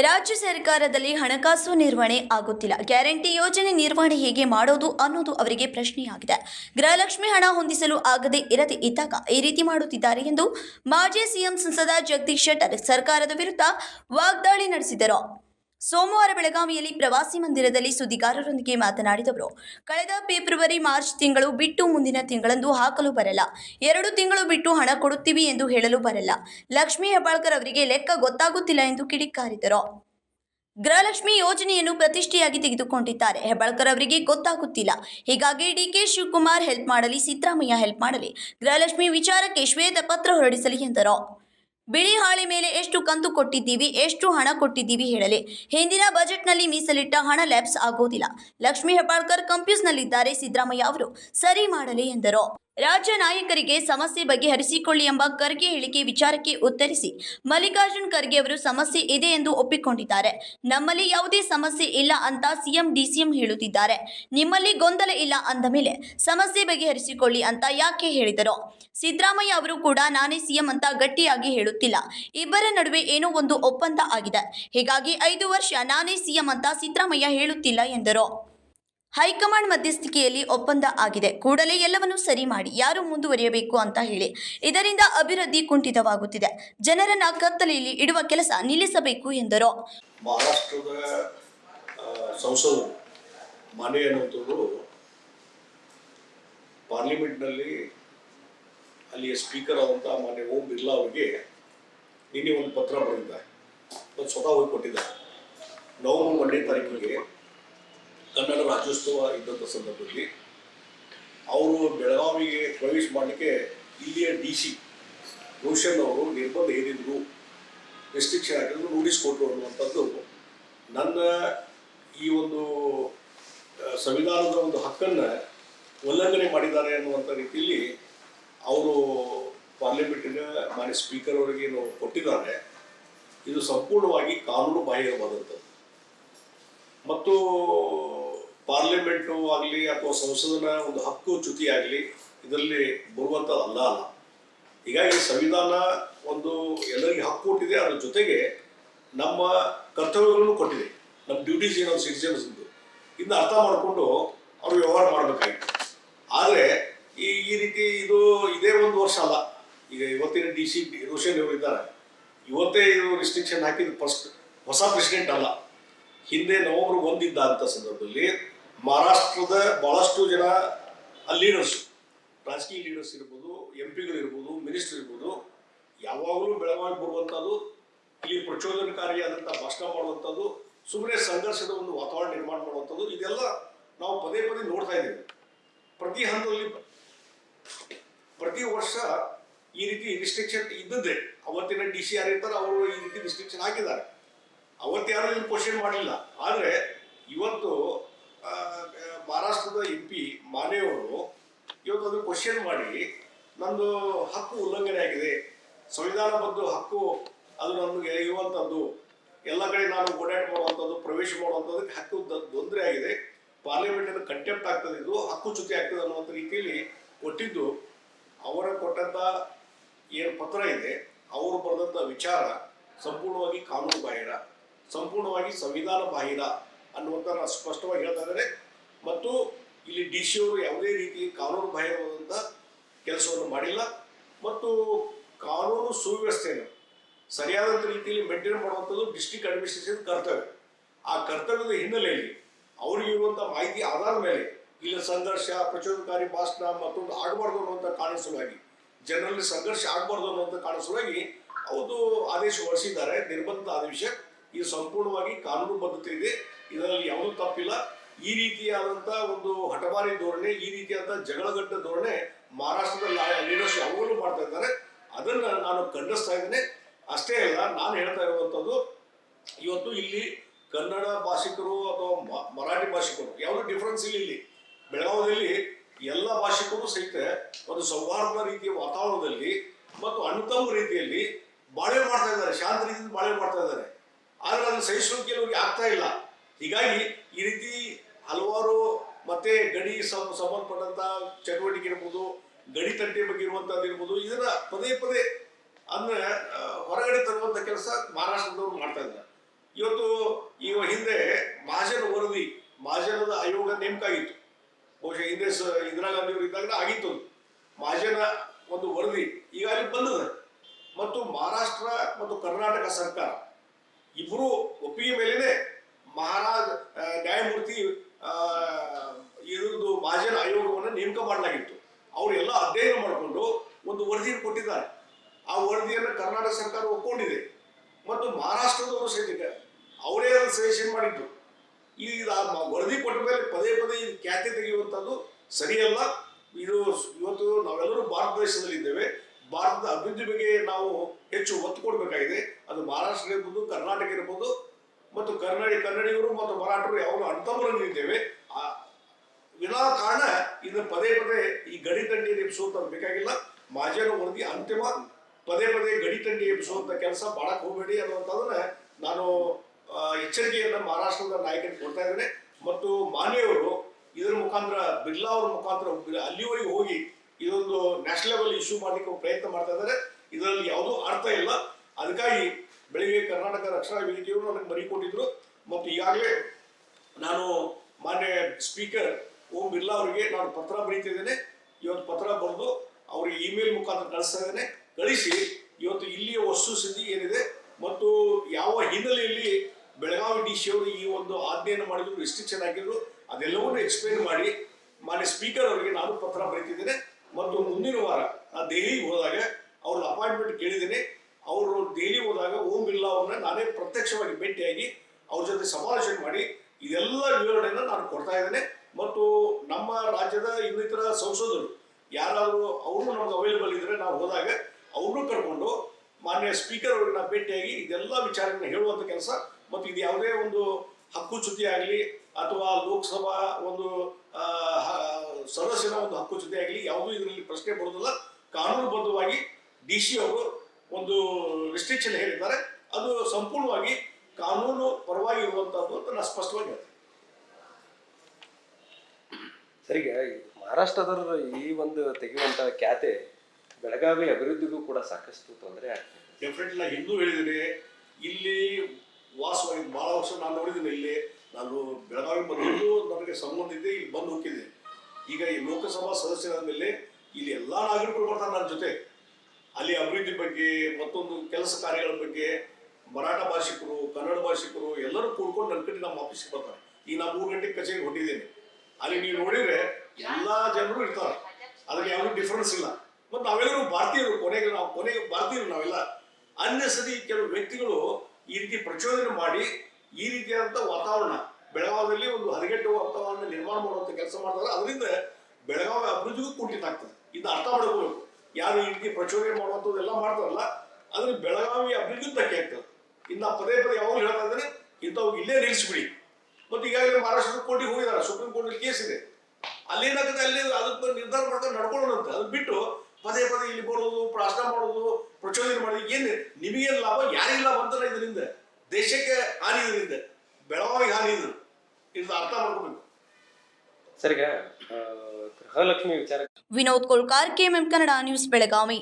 ರಾಜ್ಯ ಸರ್ಕಾರದಲ್ಲಿ ಹಣಕಾಸು ನಿರ್ವಹಣೆ ಆಗುತ್ತಿಲ್ಲ. ಗ್ಯಾರಂಟಿ ಯೋಜನೆ ನಿರ್ವಹಣೆ ಹೇಗೆ ಮಾಡೋದು ಅನ್ನೋದು ಅವರಿಗೆ ಪ್ರಶ್ನೆಯಾಗಿದೆ. ಗೃಹಲಕ್ಷ್ಮಿ ಹಣ ಹೊಂದಿಸಲು ಆಗದೆ ಇರದೆ ಇದ್ದಾಗ ಈ ರೀತಿ ಮಾಡುತ್ತಿದ್ದಾರೆ ಎಂದು ಮಾಜಿ ಸಿಎಂ ಸಂಸದ ಜಗದೀಶ್ ಶೆಟ್ಟರ್ ಸರ್ಕಾರದ ವಿರುದ್ಧ ವಾಗ್ದಾಳಿ ನಡೆಸಿದರು. ಸೋಮವಾರ ಬೆಳಗಾವಿಯಲ್ಲಿ ಪ್ರವಾಸಿ ಮಂದಿರದಲ್ಲಿ ಸುದ್ದಿಗಾರರೊಂದಿಗೆ ಮಾತನಾಡಿದವರು, ಕಳೆದ ಫೆಬ್ರವರಿ ಮಾರ್ಚ್ ತಿಂಗಳು ಬಿಟ್ಟು ಮುಂದಿನ ತಿಂಗಳಂದು ಹಾಕಲು ಬರಲ್ಲ. ಎರಡು ತಿಂಗಳು ಬಿಟ್ಟು ಹಣ ಕೊಡುತ್ತೀವಿ ಎಂದು ಹೇಳಲು ಬರಲ್ಲ. ಲಕ್ಷ್ಮೀ ಹೆಬ್ಬಾಳ್ಕರ್ ಅವರಿಗೆ ಲೆಕ್ಕ ಗೊತ್ತಾಗುತ್ತಿಲ್ಲ ಎಂದು ಕಿಡಿಕಾರಿದರು. ಗೃಹಲಕ್ಷ್ಮಿ ಯೋಜನೆಯನ್ನು ಪ್ರತಿಷ್ಠೆಯಾಗಿ ತೆಗೆದುಕೊಂಡಿದ್ದಾರೆ. ಹೆಬ್ಬಾಳ್ಕರ್ ಅವರಿಗೆ ಗೊತ್ತಾಗುತ್ತಿಲ್ಲ. ಹೀಗಾಗಿ ಡಿಕೆ ಶಿವಕುಮಾರ್ ಹೆಲ್ಪ್ ಮಾಡಲಿ, ಸಿದ್ದರಾಮಯ್ಯ ಹೆಲ್ಪ್ ಮಾಡಲಿ, ಗೃಹಲಕ್ಷ್ಮಿ ವಿಚಾರಕ್ಕೆ ಶ್ವೇತ ಪತ್ರ ಹೊರಡಿಸಲಿ ಎಂದರು. ಬಿಳಿ ಹಾಳೆ ಮೇಲೆ ಎಷ್ಟು ಕಂತು ಕೊಟ್ಟಿದ್ದೀವಿ, ಎಷ್ಟು ಹಣ ಕೊಟ್ಟಿದ್ದೀವಿ ಹೇಳಲಿ. ಹಿಂದಿನ ಬಜೆಟ್ನಲ್ಲಿ ಮೀಸಲಿಟ್ಟ ಹಣ ಲ್ಯಾಪ್ಸ್ ಆಗೋದಿಲ್ಲ. ಲಕ್ಷ್ಮೀ ಹೆಬ್ಬಾಳ್ಕರ್ ಕಂಪ್ಯೂಸ್ನಲ್ಲಿದ್ದಾರೆ ಸಿದ್ದರಾಮಯ್ಯ ಅವರು. ಸರಿ ಮಾಡಲಿ ಎಂದರು. ರಾಜ್ಯ ನಾಯಕರಿಗೆ ಸಮಸ್ಯೆ ಬಗೆಹರಿಸಿಕೊಳ್ಳಿ ಎಂಬ ಖರ್ಗೆ ಹೇಳಿಕೆ ವಿಚಾರಕ್ಕೆ ಉತ್ತರಿಸಿ ಮಲ್ಲಿಕಾರ್ಜುನ್ ಖರ್ಗೆ ಅವರು ಸಮಸ್ಯೆ ಇದೆ ಎಂದು ಒಪ್ಪಿಕೊಂಡಿದ್ದಾರೆ. ನಮ್ಮಲ್ಲಿ ಯಾವುದೇ ಸಮಸ್ಯೆ ಇಲ್ಲ ಅಂತ ಸಿಎಂ, ಡಿಸಿಎಂ ಹೇಳುತ್ತಿದ್ದಾರೆ. ನಿಮ್ಮಲ್ಲಿ ಗೊಂದಲ ಇಲ್ಲ ಅಂದ ಮೇಲೆ ಸಮಸ್ಯೆ ಬಗೆಹರಿಸಿಕೊಳ್ಳಿ ಅಂತ ಯಾಕೆ ಹೇಳಿದರು? ಸಿದ್ದರಾಮಯ್ಯ ಅವರು ಕೂಡ ನಾನೇ ಸಿಎಂ ಅಂತ ಗಟ್ಟಿಯಾಗಿ ಹೇಳುತ್ತಿಲ್ಲ. ಇಬ್ಬರ ನಡುವೆ ಏನೋ ಒಂದು ಒಪ್ಪಂದ ಆಗಿದೆ. ಹೀಗಾಗಿ ಐದು ವರ್ಷ ನಾನೇ ಸಿಎಂ ಅಂತ ಸಿದ್ದರಾಮಯ್ಯ ಹೇಳುತ್ತಿಲ್ಲ ಎಂದರು. ಹೈಕಮಾಂಡ್ ಮಧ್ಯಸ್ಥಿಕೆಯಲ್ಲಿ ಒಪ್ಪಂದ ಆಗಿದೆ. ಕೂಡಲೇ ಎಲ್ಲವನ್ನೂ ಸರಿ ಮಾಡಿ, ಯಾರು ಮುಂದುವರಿಯಬೇಕು ಅಂತ ಹೇಳಿ. ಇದರಿಂದ ಅಭಿವೃದ್ಧಿ ಕುಂಠಿತವಾಗುತ್ತಿದೆ. ಜನರನ್ನ ಕತ್ತಲೆಯಲ್ಲಿ ಇಡುವ ಕೆಲಸ ನಿಲ್ಲಿಸಬೇಕು ಎಂದರು. ಮಹಾರಾಷ್ಟ್ರದ ಸಂಸದರು ಮಾನ್ಯ ಅನ್ನುವಂಥದ್ದು ಪಾರ್ಲಿಮೆಂಟ್ನಲ್ಲಿ ಅಲ್ಲಿಯ ಸ್ಪೀಕರ್ ಆದಂಥ ಮಾನ್ಯ ಓಂ ಬಿರ್ಲಾ ಅವರಿಗೆ ನಿನ್ನೆ ಒಂದು ಪತ್ರ ಬರೆದಿದ್ದಾರೆ. ಸ್ವತಃ ಹೋಗಿ ಕೊಟ್ಟಿದ್ದಾರೆ ನವೆಂಬರ್ ಒಂದನೇ ತಾರೀಕಿಗೆ ಕನ್ನಡ ರಾಜ್ಯೋತ್ಸವ ಇದ್ದಂಥ ಸಂದರ್ಭದಲ್ಲಿ ಅವರು ಬೆಳಗಾವಿಗೆ ಪ್ರವೇಶ ಮಾಡಲಿಕ್ಕೆ ಇಲ್ಲಿಯ ಡಿ ಸಿ ರೋಷನ್ ಅವರು ನಿರ್ಬಂಧ ಹೇರಿದ್ರು ರೆಸ್ಟ್ರಿಕ್ಷನ್ ಹಾಕಿದ್ರು ನೋಟಿಸ್ ಕೊಟ್ಟರು ಅನ್ನುವಂಥದ್ದು ನನ್ನ ಈ ಒಂದು ಸಂವಿಧಾನದ ಒಂದು ಹಕ್ಕನ್ನು ಉಲ್ಲಂಘನೆ ಮಾಡಿದ್ದಾರೆ ಅನ್ನುವಂಥ ರೀತಿಯಲ್ಲಿ ಅವರು ಪಾರ್ಲಿಮೆಂಟಿನ ಮಾನ್ಯ ಸ್ಪೀಕರ್ ಅವರಿಗೆ ಏನು ಕೊಟ್ಟಿದ್ದಾರೆ. ಇದು ಸಂಪೂರ್ಣವಾಗಿ ಕಾನೂನು ಬಾಹಿರವಾದಂಥದ್ದು. ಮತ್ತು ಪಾರ್ಲಿಮೆಂಟು ಆಗಲಿ ಅಥವಾ ಸಂಸದನ ಒಂದು ಹಕ್ಕು ಚ್ಯುತಿ ಆಗಲಿ ಇದರಲ್ಲಿ ಬರುವಂಥದ್ದಲ್ಲ ಅಲ್ಲ ಹೀಗಾಗಿ ಸಂವಿಧಾನ ಒಂದು ಎಲ್ಲರಿಗೆ ಹಕ್ಕು ಕೊಟ್ಟಿದೆ, ಅದ್ರ ಜೊತೆಗೆ ನಮ್ಮ ಕರ್ತವ್ಯಗಳನ್ನು ಕೊಟ್ಟಿದೆ. ನಮ್ಮ ಡ್ಯೂಟೀಸ್ ಏನೋ ಸಿಟಿಸನ್ಸ್ ಇದನ್ನ ಅರ್ಥ ಮಾಡಿಕೊಂಡು ಅವರು ವ್ಯವಹಾರ ಮಾಡಬೇಕಾಗಿತ್ತು. ಆದರೆ ಈ ಈ ರೀತಿ ಇದು ಇದೇ ಒಂದು ವರ್ಷ ಅಲ್ಲ. ಈಗ ಇವತ್ತಿನ ಡಿ ಸಿ ರೋಷನ್ ಇವರು ಇದ್ದಾರೆ. ಇವತ್ತೇ ಇದು ರಿಸ್ಟ್ರಿಕ್ಷನ್ ಹಾಕಿದ್ದು ಫಸ್ಟ್ ಹೊಸ ಪ್ರೆಸಿಡೆಂಟ್ ಅಲ್ಲ. ಹಿಂದೆ ನವಂಬರ್ ಒಂದಿದ್ದ ಅಂತ ಸಂದರ್ಭದಲ್ಲಿ ಮಹಾರಾಷ್ಟ್ರದ ಬಹಳಷ್ಟು ಜನ ಲೀಡರ್ಸ್, ರಾಜಕೀಯ ಲೀಡರ್ಸ್ ಇರ್ಬೋದು ಎಂ ಪಿಗಳು ಇರ್ಬೋದು, ಮಿನಿಸ್ಟರ್ ಇರ್ಬೋದು, ಯಾವಾಗಲೂ ಬೆಳವಾಗಿ ಬರುವಂಥದ್ದು ಇಲ್ಲಿ ಪ್ರಚೋದನಕಾರಿಯಾದಂಥ ಭಾಷಣ ಮಾಡುವಂಥದ್ದು ಸುಮ್ಮನೆ ಸಂಘರ್ಷದ ಒಂದು ವಾತಾವರಣ ನಿರ್ಮಾಣ ಮಾಡುವಂಥದ್ದು ಇದೆಲ್ಲ ನಾವು ಪದೇ ಪದೇ ನೋಡ್ತಾ ಇದ್ದೀವಿ. ಪ್ರತಿ ಹಂತದಲ್ಲಿ ಪ್ರತಿ ವರ್ಷ ಈ ರೀತಿ ರಿಸ್ಟ್ರಿಕ್ಷನ್ ಇದ್ದದ್ದೇ ಅವತ್ತಿನ ಡಿ ಸಿ ಇರ್ತಾರೆ, ಅವರು ಈ ರೀತಿ ರಿಸ್ಟ್ರಿಕ್ಷನ್ ಹಾಕಿದ್ದಾರೆ. ಅವತ್ತು ಯಾರು ಇದನ್ನು ಕ್ವಶನ್ ಮಾಡಲಿಲ್ಲ. ಆದರೆ ಇವತ್ತು ಮಹಾರಾಷ್ಟ್ರದ ಎಂ ಪಿ ಮಾನೆಯವರು ಇವತ್ತು ಅದು ಕ್ವಶನ್ ಮಾಡಿ, ನಂದು ಹಕ್ಕು ಉಲ್ಲಂಘನೆ ಆಗಿದೆ. ಸಂವಿಧಾನಬದ್ಧ ಹಕ್ಕು, ಅದು ನಮಗೆ ಇರುವಂಥದ್ದು ಎಲ್ಲ ಕಡೆ ನಾನು ಓಡಾಟ ಮಾಡುವಂಥದ್ದು ಪ್ರವೇಶ ಮಾಡುವಂಥದ್ದಕ್ಕೆ ಹಕ್ಕು ತೊಂದರೆ ಆಗಿದೆ. ಪಾರ್ಲಿಮೆಂಟನ್ನು ಕಂಟೆಂಪ್ಟ್ ಆಗ್ತದೆ ಇದು ಹಕ್ಕು ಚ್ಯುತಿ ಆಗ್ತದೆ ಅನ್ನುವಂಥ ರೀತಿಯಲ್ಲಿ ಕೊಟ್ಟಿದ್ದು, ಅವರ ಕೊಟ್ಟಂಥ ಏನು ಪತ್ರ ಇದೆ, ಅವರು ಬರೆದಂಥ ವಿಚಾರ ಸಂಪೂರ್ಣವಾಗಿ ಕಾನೂನು ಬಾಹಿರ. ಸಂಪೂರ್ಣವಾಗಿ ಸಂವಿಧಾನ ಬಾಹಿರ ಅನ್ನುವಂಥ ಸ್ಪಷ್ಟವಾಗಿ ಹೇಳ್ತಾ ಇದ್ದಾರೆ. ಮತ್ತು ಇಲ್ಲಿ ಡಿ ಸಿ ಅವರು ಯಾವುದೇ ರೀತಿ ಕಾನೂನು ಬಾಹಿರವಾದಂಥ ಕೆಲಸವನ್ನು ಮಾಡಿಲ್ಲ. ಮತ್ತು ಕಾನೂನು ಸುವ್ಯವಸ್ಥೆಯನ್ನು ಸರಿಯಾದಂಥ ರೀತಿಯಲ್ಲಿ ಮೇಂಟೈನ್ ಮಾಡುವಂಥದ್ದು ಡಿಸ್ಟ್ರಿಕ್ಟ್ ಅಡ್ಮಿನಿಸ್ಟ್ರೇಷನ್ ಕರ್ತವ್ಯ. ಆ ಕರ್ತವ್ಯದ ಹಿನ್ನೆಲೆಯಲ್ಲಿ ಅವರಿಗೆ ಇರುವಂಥ ಮಾಹಿತಿ ಆಧಾರದ ಮೇಲೆ ಇಲ್ಲಿ ಸಂಘರ್ಷ, ಪ್ರಚೋದಕಾರಿ ಭಾಷಣ ಮತ್ತೊಂದು ಆಗಬಾರ್ದು ಅನ್ನುವಂಥ ಕಾರಣ ಸಲುವಾಗಿ, ಜನರಲ್ಲಿ ಸಂಘರ್ಷ ಆಗಬಾರ್ದು ಅನ್ನುವಂಥ ಕಾರಣ ಸಲುವಾಗಿ ಅವರು ಆದೇಶ ಹೊರಡಿಸಿದ್ದಾರೆ. ನಿರ್ಬಂಧ ಆದೇಶ. ಇದು ಸಂಪೂರ್ಣವಾಗಿ ಕಾನೂನು ಬದ್ಧತೆ ಇದೆ. ಇದರಲ್ಲಿ ಯಾವುದೂ ತಪ್ಪಿಲ್ಲ. ಈ ರೀತಿಯಾದಂಥ ಒಂದು ಹಠಮಾರಿ ಧೋರಣೆ, ಈ ರೀತಿಯಾದಂಥ ಜಗಳಗಟ್ಟ ಧೋರಣೆ ಮಹಾರಾಷ್ಟ್ರದ ಲೀಡರ್ಸ್ ಯಾವಾಗಲೂ ಮಾಡ್ತಾ ಇದ್ದಾರೆ. ಅದನ್ನು ನಾನು ಖಂಡಿಸ್ತಾ ಇದ್ದೇನೆ. ಅಷ್ಟೇ ಅಲ್ಲ, ನಾನು ಹೇಳ್ತಾ ಇರುವಂಥದ್ದು ಇವತ್ತು ಇಲ್ಲಿ ಕನ್ನಡ ಭಾಷಿಕರು ಅಥವಾ ಮರಾಠಿ ಭಾಷಿಕರು, ಯಾವುದೂ ಡಿಫ್ರೆನ್ಸ್ ಇಲ್ಲ ಇಲ್ಲಿ. ಬೆಳಗಾವಿಯಲ್ಲಿ ಎಲ್ಲ ಭಾಷಿಕರು ಸಹಿತ ಒಂದು ಸೌಹಾರ್ದ ರೀತಿಯ ವಾತಾವರಣದಲ್ಲಿ ಮತ್ತು ಅಣ್ಣತಮ್ಮ ರೀತಿಯಲ್ಲಿ ಬಾಳೆ ಮಾಡ್ತಾ ಇದ್ದಾರೆ. ಶಾಂತ ರೀತಿಯಿಂದ ಬಾಳೆ ಮಾಡ್ತಾ ಇದ್ದಾರೆ. ಆದರೆ ಅದನ್ನು ಸಹಿಸೋಕೆ ಕೆಲವರಿಗೆ ಆಗ್ತಾ ಇಲ್ಲ. ಹೀಗಾಗಿ ಈ ರೀತಿ ಹಲವಾರು ಮತ್ತೆ ಗಡಿ ಸಂಬಂಧಪಟ್ಟಂತ ಚಟುವಟಿಕೆ ಇರ್ಬೋದು ಗಡಿ ತಂಟೆ ಬಗ್ಗೆ ಇರುವಂತದ್ದು ಇರ್ಬೋದು, ಇದನ್ನ ಪದೇ ಪದೇ ಅಂದ್ರೆ ಹೊರಗಡೆ ತರುವಂತ ಕೆಲಸ ಮಹಾರಾಷ್ಟ್ರದವರು ಮಾಡ್ತಾ ಇದ್ದಾರೆ. ಇವತ್ತು ಈ ಹಿಂದೆ ಮಹಾಜನ ವರದಿ, ಮಹಾಜನದ ಆಯೋಗ ನೇಮಕ ಆಗಿತ್ತು ಬಹುಶಃ ಹಿಂದೆ ಇಂದಿರಾ ಗಾಂಧಿ ಅವರು ಇದ್ದಾಗ ಆಗಿತ್ತು. ಮಹಾಜನ ಒಂದು ವರದಿ ಈಗ ಅಲ್ಲಿ ಬಂದದ. ಮತ್ತು ಮಹಾರಾಷ್ಟ್ರ ಮತ್ತು ಕರ್ನಾಟಕ ಸರ್ಕಾರ ಇಬ್ಬರು ಒಪ್ಪಿಗೆ ಮೇಲೇನೆ ಮಹಾರಾಜ್ ನ್ಯಾಯಮೂರ್ತಿ ಆ, ಮಾಜಿನ ಆಯೋಗವನ್ನು ನೇಮಕ ಮಾಡಲಾಗಿತ್ತು. ಅವರೆಲ್ಲ ಅಧ್ಯಯನ ಮಾಡಿಕೊಂಡು ಒಂದು ವರದಿಯನ್ನು ಕೊಟ್ಟಿದ್ದಾರೆ. ಆ ವರದಿಯನ್ನು ಕರ್ನಾಟಕ ಸರ್ಕಾರ ಒಪ್ಕೊಂಡಿದೆ. ಮತ್ತು ಮಹಾರಾಷ್ಟ್ರದವರು ಸಹಿತ ಅವರೇ ಅದನ್ನು ಸಜೆಷನ್ ಮಾಡಿದ್ದು ಈ ವರದಿ ಕೊಟ್ಟ ಮೇಲೆ ಪದೇ ಪದೇ ಇದು ಖ್ಯಾತಿ ತೆಗೆಯುವಂಥದ್ದು ಸರಿಯಲ್ಲ. ಇದು ಇವತ್ತು ನಾವೆಲ್ಲರೂ ಭಾರತ ದೇಶದಲ್ಲಿದ್ದೇವೆ. ಭಾರತದ ಅಭಿವೃದ್ಧಿ ಬಗ್ಗೆ ನಾವು ಹೆಚ್ಚು ಒತ್ತು ಕೊಡಬೇಕಾಗಿದೆ. ಅದು ಮಹಾರಾಷ್ಟ್ರ ಇರ್ಬೋದು ಕರ್ನಾಟಕ ಇರ್ಬೋದು, ಮತ್ತು ಕನ್ನಡಿ, ಕನ್ನಡಿಗರು ಮತ್ತು ಮರಾಠರು ಯಾವಾಗಲೂ ಆ ವಿನಾಕಾರಣ ಇದನ್ನು ಪದೇ ಪದೇ ಈ ಗಡಿ ತಂಡಿ ಎಬ್ಬಿಸುವಂತ ಬೇಕಾಗಿಲ್ಲ. ಮಾಜನ ವರದಿ ಅಂತಿಮ. ಪದೇ ಪದೇ ಗಡಿ ತಂಡಿ ಎಬ್ಬಿಸುವಂತ ಕೆಲಸ ಮಾಡಕ್ ಹೋಗಬೇಡಿ ಅನ್ನುವಂಥದ್ರ ನಾನು ಎಚ್ಚರಿಕೆಯನ್ನು ಮಹಾರಾಷ್ಟ್ರದ ನಾಯಕರಿಗೆ ಕೊಡ್ತಾ ಇದ್ದೇನೆ. ಮತ್ತು ಮಾನ್ಯವರು ಇದರ ಮುಖಾಂತರ, ಬಿರ್ಲಾ ಅವರ ಮುಖಾಂತರ, ಅಲ್ಲಿವರೆಗೆ ಹೋಗಿ ಇದೊಂದು ನ್ಯಾಷನಲ್ ಲೆವೆಲ್ ಇಶ್ಯೂ ಮಾಡಲಿಕ್ಕೆ ಪ್ರಯತ್ನ ಮಾಡ್ತಾ ಇದ್ದಾರೆ. ಇದರಲ್ಲಿ ಯಾವುದೂ ಅರ್ಥ ಇಲ್ಲ. ಅದಕ್ಕಾಗಿ ಬೆಳಿಗ್ಗೆ ಕರ್ನಾಟಕ ರಕ್ಷಣಾ ವೇದಿಕೆಯವರು ನನಗೆ ಮರಿ ಕೊಟ್ಟಿದ್ರು. ಮತ್ತು ಈಗಾಗಲೇ ನಾನು ಮಾನ್ಯ ಸ್ಪೀಕರ್ ಓಂ ಬಿರ್ಲಾ ಅವರಿಗೆ ನಾನು ಪತ್ರ ಬರೀತಿದ್ದೇನೆ ಇವತ್ತು ಪತ್ರ ಬರೆದು ಅವರಿಗೆ ಇಮೇಲ್ ಮುಖಾಂತರ ಕಳಿಸ್ತಾ ಇದ್ದೇನೆ. ಕಳಿಸಿ, ಇವತ್ತು ಇಲ್ಲಿಯ ವಸ್ತುಸ್ಥಿತಿ ಏನಿದೆ ಮತ್ತು ಯಾವ ಹಿನ್ನೆಲೆಯಲ್ಲಿ ಬೆಳಗಾವಿ ಡಿ ಸಿ ಅವರು ಈ ಒಂದು ಆಜ್ಞೆಯನ್ನು ಮಾಡಿದ್ರು ಎಷ್ಟು ಚೆನ್ನಾಗಿದ್ರು ಅದೆಲ್ಲವನ್ನೂ ಎಕ್ಸ್ಪ್ಲೈನ್ ಮಾಡಿ ಮಾನ್ಯ ಸ್ಪೀಕರ್ ಅವರಿಗೆ ನಾನು ಪತ್ರ ಬರೀತಿದ್ದೇನೆ ಮತ್ತು ಮುಂದಿನ ವಾರ ನಾನು ದೆಹಲಿಗೆ ಹೋದಾಗ ಅವ್ರ ಅಪಾಯಿಂಟ್ಮೆಂಟ್ ಕೇಳಿದ್ದೀನಿ. ಅವರು ದೆಹಲಿ ಹೋದಾಗ ಓಂ ಬಿರ್ಲಾ ಅವ್ರನ್ನ ನಾನೇ ಪ್ರತ್ಯಕ್ಷವಾಗಿ ಭೇಟಿಯಾಗಿ ಅವ್ರ ಜೊತೆ ಸಮಾಲೋಚನೆ ಮಾಡಿ ಇದೆಲ್ಲ ವಿವರಣೆಯನ್ನು ನಾನು ಕೊಡ್ತಾ ಇದ್ದೇನೆ. ಮತ್ತು ನಮ್ಮ ರಾಜ್ಯದ ಇನ್ನಿತರ ಸಂಸದರು, ಯಾರಾದರೂ ಅವರು ನಮ್ಗೆ ಅವೈಲೇಬಲ್ ಇದ್ರೆ ನಾವು ಹೋದಾಗ ಅವ್ರನ್ನೂ ಕರ್ಕೊಂಡು ಮಾನ್ಯ ಸ್ಪೀಕರ್ ಅವ್ರಿಗೆ ನಾವು ಭೇಟಿಯಾಗಿ ಇದೆಲ್ಲ ವಿಚಾರಗಳನ್ನ ಹೇಳುವಂಥ ಕೆಲಸ. ಮತ್ತು ಇದು ಯಾವುದೇ ಒಂದು ಹಕ್ಕುಚ್ಯುತಿ ಆಗಲಿ ಅಥವಾ ಲೋಕಸಭಾ ಒಂದು ಸದಸ್ಯನ ಒಂದು ಹಕ್ಕುಚ್ಯುತಿ ಆಗಲಿ ಯಾವುದೂ ಇದರಲ್ಲಿ ಪ್ರಶ್ನೆ ಬರೋದಿಲ್ಲ ಕಾನೂನುಬದ್ಧವಾಗಿ ಡಿ ಸಿ ಅವರು ಒಂದು ರಿಸ್ಟ್ರಿಕ್ಷನ್ ಹೇಳಿದ್ದಾರೆ. ಅದು ಸಂಪೂರ್ಣವಾಗಿ ಕಾನೂನು ಪರವಾಗಿ ಇರುವಂತಹದ್ದು ಅಂತ ನಾನು ಸ್ಪಷ್ಟವಾಗಿ ಹೇಳ್ತೇನೆ. ಸರಿಗೆ ಮಹಾರಾಷ್ಟ್ರದವರು ಈ ಒಂದು ತೆಗೆಯುವಂತ ಖ್ಯಾತೆ ಬೆಳಗಾವಿ ಅಭಿವೃದ್ಧಿಗೂ ಕೂಡ ಸಾಕಷ್ಟು ತೊಂದರೆ ಆಗ್ತದೆ. ಡೆಫಿನೆಟ್ಲಿ ನಾನು ಹಿಂದೂ ಹೇಳಿದ್ದೀನಿ. ಇಲ್ಲಿ ವಾಸವಾಗಿ ಭಾಳ ವರ್ಷ ನಾನು ನೋಡಿದ್ದೀನಿ ಇಲ್ಲಿ. ನಾನು ಬೆಳಗಾವಿ ಬಂದಿದ್ದು ನನಗೆ ಸಂಬಂಧ ಇದೆ ಇಲ್ಲಿ ಬಂದು ಹೋಗಿದ್ದೆ ಈಗ ಈ ಲೋಕಸಭಾ ಸದಸ್ಯರಾದ ಮೇಲೆ ಇಲ್ಲಿ ಎಲ್ಲ ನಾಗರಿಕರು ಬರ್ತಾರೆ ನನ್ನ ಜೊತೆ. ಅಲ್ಲಿ ಅಭಿವೃದ್ಧಿ ಬಗ್ಗೆ, ಮತ್ತೊಂದು ಕೆಲಸ ಕಾರ್ಯಗಳ ಬಗ್ಗೆ ಮರಾಠ ಭಾಷಿಕರು, ಕನ್ನಡ ಭಾಷಿಕರು ಎಲ್ಲರೂ ಕೂಡ್ಕೊಂಡು ನನ್ನ ಕಡೆ ನಮ್ಮ ಆಫೀಸ್ಗೆ ಬರ್ತಾರೆ. ಈಗ ನಾ ಮೂರು ಗಂಟೆಗೆ ಕಚೇರಿ ಹೊಟ್ಟಿದ್ದೇನೆ ಅಲ್ಲಿ ನೀವು ನೋಡಿದ್ರೆ ಎಲ್ಲಾ ಜನರು ಇರ್ತಾರೆ. ಅದಕ್ಕೆ ಯಾವ ಡಿಫರೆನ್ಸ್ ಇಲ್ಲ. ಮತ್ತು ನಾವೆಲ್ಲರೂ ಭಾರತೀಯರು, ಕೊನೆಗೆ ನಾವು, ಕೊನೆಗೆ ಭಾರತೀಯರು ನಾವೆಲ್ಲ. ಅನ್ಯ ಸದಿ ಕೆಲವು ವ್ಯಕ್ತಿಗಳು ಈ ರೀತಿ ಪ್ರಚೋದನೆ ಮಾಡಿ ಈ ರೀತಿಯಾದಂಥ ವಾತಾವರಣ, ಬೆಳಗಾವಿಯಲ್ಲಿ ಒಂದು ಹದಗೆಟ್ಟುವ ವಾತಾವರಣ ನಿರ್ಮಾಣ ಮಾಡುವಂಥ ಕೆಲಸ ಮಾಡ್ತಾರೆ. ಅದರಿಂದ ಬೆಳಗಾವಿ ಅಭಿವೃದ್ಧಿಗೂ ಕುಂಠಿತ ಆಗ್ತದೆ. ಇದನ್ನ ಅರ್ಥ ಮಾಡ್ಕೋಬೇಕು ಯಾರು ಈ ರೀತಿ ಪ್ರಚೋದನೆ ಮಾಡುವಂಥದ್ದು ಎಲ್ಲ ಮಾಡ್ತಾರಲ್ಲ ಅದ್ರ ಬೆಳಗಾವಿ ಅಭಿವೃದ್ಧಿ ಧಕ್ಕೆ ಆಗ್ತದೆ ಇನ್ನು ಪದೇ ಪದೇ ಯಾವಾಗ ಹೇಳ್ತಾ ಇದ್ದಾರೆ, ಇಂಥವು ಇಲ್ಲೇ ನಿಲ್ಲಿಸ್ಬಿಡಿ. ಮತ್ತೆ ಈಗಾಗಲೇ ಮಹಾರಾಷ್ಟ್ರ ಕೋರ್ಟಿಗೆ ಹೋಗಿದ್ದಾರೆ, ಸುಪ್ರೀಂ ಕೋರ್ಟಲ್ಲಿ ಕೇಸ್ ಇದೆ. ಅಲ್ಲೇನಾಗುತ್ತೆ ಅಲ್ಲಿ ಅದಕ್ಕೆ ನಿರ್ಧಾರ ಮಾಡ್ಕೊಂಡು ನಡ್ಕೊಳ್ಳೋಣಂತೆ. ಅದು ಬಿಟ್ಟು ಪದೇ ಪದೇ ಇಲ್ಲಿ ಬರೋದು ಪ್ರಾಶ್ನ ಮಾಡೋದು, ಪ್ರಚೋದನೆ ಮಾಡೋದು, ಏನು ನಿಮಗೇನು ಲಾಭ ಲಾಭ ಅಂತಾನೆ ಇದರಿಂದ. ದೇಶಕ್ಕೆ ಹಾನಿ ಇದರಿಂದ. ಬೆಳಗಾವಿಗೆ ಹಾನಿ ಇದು ಇದು ಅರ್ಥ ಮಾಡ್ಕೋಬೇಕು. ಸರಿಗ ಆ, ಗೃಹಲಕ್ಷ್ಮಿ ವಿಚಾರ. Vinod Kolkar K M M Kannada news Belagavi.